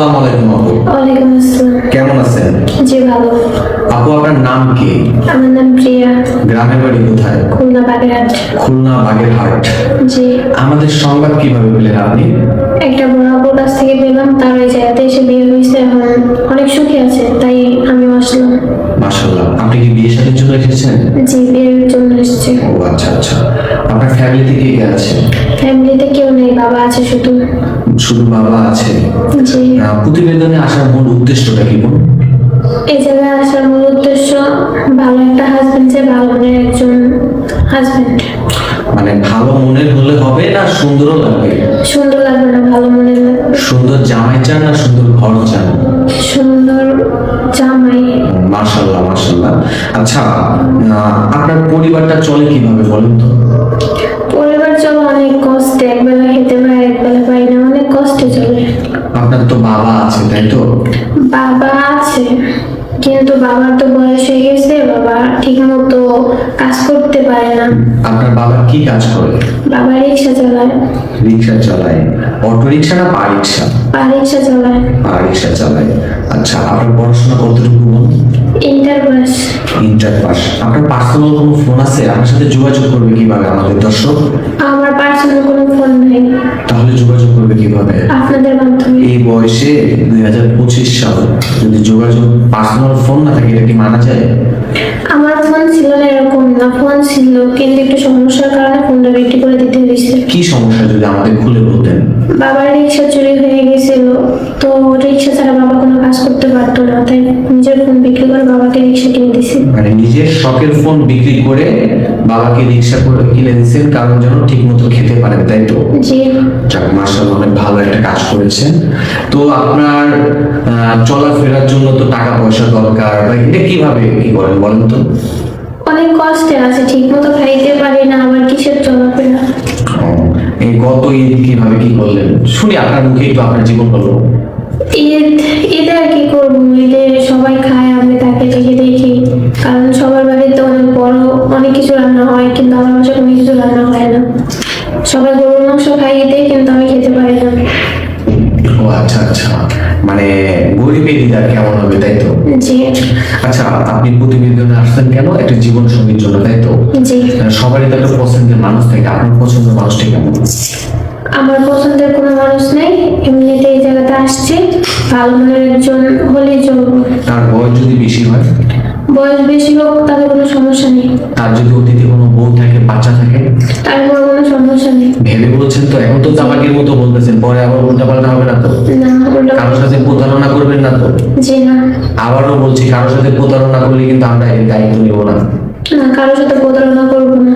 আসসালামু আলাইকুম আপু। ওয়ালাইকুম আসসালাম। কেমন আছেন? জি ভালো। আপু আপনার নাম কি? আমার নাম প্রিয়া। গ্রামের বাড়ি কোথায়? খুলনা বাগেরহাট। খুলনা বাগেরহাট। জি। আমাদের সংবাদ কীভাবে পেলেন আপনি? একটা বড় আপুর কাছ থেকে পেলাম তার ওই জায়গাতে এসে বিয়ে হয়েছে এখন অনেক সুখী আছে তাই আমি আসলাম। মাশাআল্লাহ। আপনি কি বিয়ে শাদীর জন্য এসেছেন? জি বিয়ের এসেছি ও আচ্ছা আচ্ছা। আপনার ফ্যামিলিতে কে কে আছে? ফ্যামিলিতে কেউ নেই বাবা আছে শুধু। শুধু বাবা আছে? জি। প্রতিবেদনে আসার মূল উদ্দেশ্যটা কি বলুন? এই জায়গায় আসার মূল উদ্দেশ্য ভালো একটা হাজবেন্ড যে ভালো মনের একজন হাজবেন্ড মানে ভালো মনের হলে হবে না সুন্দরও লাগবে? সুন্দর লাগবে না ভালো মনের সুন্দর জামাই চান না সুন্দর ঘর চান? সুন্দর মার্শাল্লাহ মার্শাল্লাহ আচ্ছা আপনার পরিবারটা চলে কীভাবে বলেন তো? পরিবার চলে অনেক কষ্টে একবেলা খেতে পাই একবেলা পাই না অনেক কষ্টে চলে। আপনার তো বাবা আছে তাই তো? বাবা আছে কিন্তু বাবার তো বয়স হয়ে গেছে বাবা ঠিক মতো কাজ করতে পারে না। আপনার বাবা কি কাজ করে? বাবা রিক্সা চালায়। রিক্সা চালায়। অটো রিক্সা না পা রিক্সা? পা রিক্সা চালায়। পা রিক্সা চালায়। আচ্ছা আপনার পড়াশোনা কতটুকু বলুন? ইন্টার পাস ইন্টার পাস আপনার পার্সোনাল কোনো ফোন আছে? আমার সাথে যোগাযোগ করবে কীভাবে আমাদের দর্শক? আমার পার্সোনাল কোনো ফোন নেই। তাহলে যোগাযোগ করবে কীভাবে? আপনাদের মাধ্যমে। এই বয়সে দুই হাজার পঁচিশ সাল যদি যোগাযোগ পার্সোনাল ফোন না থাকে এটা কি মানা যায়? আমার ফোন ছিল না এরকম না। ফোন ছিল কিন্তু একটু সমস্যার কারণে ফোনটা বিক্রি করে দিতে কি সমস্যা যদি আমাদের খুলে বলতেন? বাবার রিক্সা চুরি হয়ে গেছিল তো রিক্সা ছাড়া বাবা কোনো কাজ করতে পারতো না তাই নিজের ফোন বিক্রি করে বাবাকে রিক্সা কিনে দিছি মানে নিজের শখের ফোন বিক্রি করে বাবাকে রিক্সা করে কিনে কারণ যেন ঠিক মতো খেতে পারেন তাই তো? জি। যাক অনেক ভালো একটা কাজ করেছেন। তো আপনার চলাফেরার জন্য তো টাকা পয়সা দরকার বা এটা কীভাবে কি করেন বলেন তো? অনেক কষ্টে আছে ঠিক মতো খাইতে পারি না আবার কিসের চলাফেরা গত ঈদ কীভাবে কি করলেন? শুনি, আপনার মুখে একটু আপনার জীবন বলব ঈদ, ঈদে আর কি করব? ঈদে সবাই খায়, আমি তাকে দেখে দেখি। কারণ সবার বাড়িতে অনেক বড়, অনেক কিছু রান্না হয়, কিন্তু আমার বাসায় কোনো কিছু রান্না হয় না। সবাই গরুর মাংস খাই ঈদে। জি। আচ্ছা আপনি প্রতিবেদনে আসছেন কেন? একটা জীবন সঙ্গীর জন্য তাই তো? জি। সবারই তো একটা পছন্দের মানুষ থাকে। আপনার পছন্দের মানুষটা কেমন? আমার পছন্দের কোনো মানুষ নেই। এমনিতে এই জায়গাতে আসছি। ভালো মনের একজন হলেই চলবো। তার বয়স যদি বেশি হয়? বয়স বেশি হোক তাতে কোনো সমস্যা নেই। তার যদি অতীতে কোনো বউ থাকে বাচ্চা থাকে? তারপর কোনো সমস্যা নেই। ভেবে বলছেন তো এখন তো চালাকির মতো বলতেছেন পরে আবার উল্টা পাল্টা হবে না তো? না কারোর সাথে প্রতারণা করবেন না তো? জি না। আবারও বলছি কারোর সাথে প্রতারণা করলে কিন্তু আমরা এর দায়িত্ব নিব না। না কারোর সাথে প্রতারণা করব না।